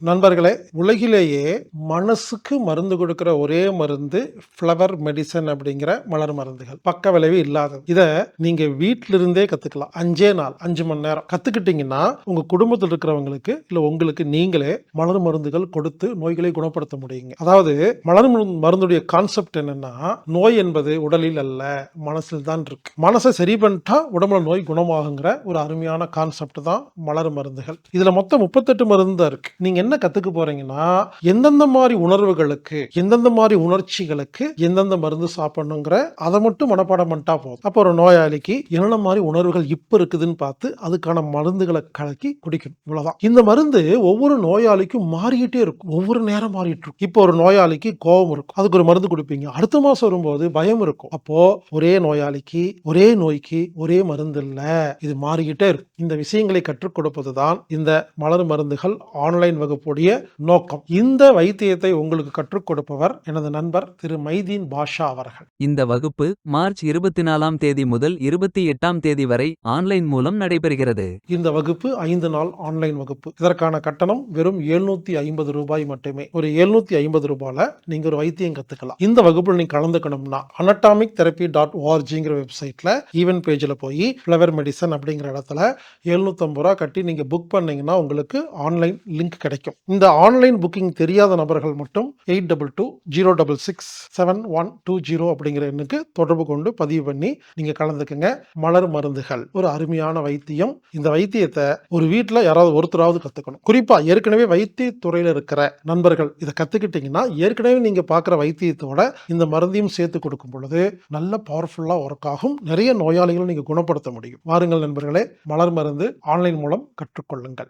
நண்பர்களே உலகிலேயே மனசுக்கு மருந்து கொடுக்கிற ஒரே மருந்து ஃப்ளவர் மெடிசன் அப்படிங்கிற மலர் மருந்துகள். பக்க விளைவு இல்லாதது. இதை நீங்க வீட்டிலிருந்தே கத்துக்கலாம். அஞ்சே நாள் அஞ்சு மணி நேரம். கத்துக்கிட்டீங்கன்னா உங்க குடும்பத்தில் இருக்கிறவங்களுக்கு இல்ல உங்களுக்கு நீங்களே மலர் மருந்துகள் கொடுத்து நோய்களை குணப்படுத்த முடியுங்க. அதாவது மலர் மருந்து- மருந்துடைய கான்செப்ட் என்னன்னா நோய் என்பது உடலில் அல்ல மனசில் தான் இருக்கு. மனசை சரி பண்ணிட்டா உடம்புல நோய் குணமாகுங்கிற ஒரு அருமையான கான்செப்ட் தான் மலர் மருந்துகள். இதுல மொத்தம் முப்பத்தெட்டு மருந்து தான் இருக்கு. நீங்க என்ன என்ன கத்துக்க போறீங்கன்னா எந்தெந்த மாதிரி உணர்வுகளுக்கு எந்தெந்த மாதிரி உணர்ச்சிகளுக்கு எந்தெந்த மருந்து சாப்பிடணுங்கிற அதை மட்டும் மனப்பாடம் பண்ணிட்டா போதும். அப்போ ஒரு நோயாளிக்கு என்னென்ன மாதிரி உணர்வுகள் இப்ப இருக்குதுன்னு பார்த்து அதுக்கான மருந்துகளை கலக்கி குடிக்கணும். இவ்வளவுதான். இந்த மருந்து ஒவ்வொரு நோயாளிக்கும் மாறிக்கிட்டே இருக்கும். ஒவ்வொரு நேரம் மாறிட்டு இருக்கும். இப்போ ஒரு நோயாளிக்கு கோபம் இருக்கும். அதுக்கு ஒரு மருந்து கொடுப்பீங்க. அடுத்த மாசம் வரும்போது பயம் இருக்கும். அப்போ ஒரே நோயாளிக்கு ஒரே நோய்க்கு ஒரே மருந்து இல்லை. இது மாறிக்கிட்டே இருக்கும். இந்த விஷயங்களை கற்றுக் கொடுப்பது தான் இந்த மலர் மருந்துகள் ஆன்லைன் வகுப்பு வகுப்புடைய நோக்கம். இந்த வைத்தியத்தை உங்களுக்கு கற்றுக் கொடுப்பவர் எனது நண்பர் திரு மைதீன் பாஷா அவர்கள். இந்த வகுப்பு மார்ச் இருபத்தி நாலாம் தேதி முதல் இருபத்தி எட்டாம் தேதி வரை ஆன்லைன் மூலம் நடைபெறுகிறது. இந்த வகுப்பு ஐந்து நாள் ஆன்லைன் வகுப்பு. இதற்கான கட்டணம் வெறும் எழுநூத்தி ஐம்பது ரூபாய் மட்டுமே. ஒரு எழுநூத்தி ஐம்பது ரூபாயில நீங்க ஒரு வைத்தியம் கத்துக்கலாம். இந்த வகுப்புல நீங்க கலந்துக்கணும்னா அனட்டாமிக் தெரப்பி டாட் ஓஆர்ஜிங்கிற வெப்சைட்ல ஈவென்ட் பேஜ்ல போய் ஃப்ளவர் மெடிசன் அப்படிங்கிற இடத்துல எழுநூத்தம்பது ரூபா கட்டி நீங்க புக் பண்ணீங்கன்னா உங்களுக்கு ஆன்லைன் லிங்க் கிடைக்கும். இந்த ஆன்லைன் புக்கிங் தெரியாத நபர்கள் மட்டும் eight double two zero double six seven one two zero அப்படிங்கிற எண்ணுக்கு தொடர்பு கொண்டு பதிவு பண்ணி நீங்க கலந்துக்குங்க. மலர் மருந்துகள். ஒரு அருமையான வைத்தியம். இந்த வைத்தியத்தை ஒரு வீட்டில் யாராவது ஒருத்தராவது கத்துக்கணும். குறிப்பா ஏற்கனவே வைத்திய துறையில் இருக்கிற நண்பர்கள் இதை கத்துக்கிட்டீங்கன்னா ஏற்கனவே நீங்க பார்க்குற வைத்தியத்தோட இந்த மருந்தையும் சேர்த்து கொடுக்கும் பொழுது நல்ல பவர்ஃபுல்லாக ஒர்க் ஆகும். நிறைய நோயாளிகளை நீங்க குணப்படுத்த முடியும். வாருங்கள் நண்பர்களே மலர் மருந்து ஆன்லைன் மூலம் கற்றுக்கொள்ளுங்கள்.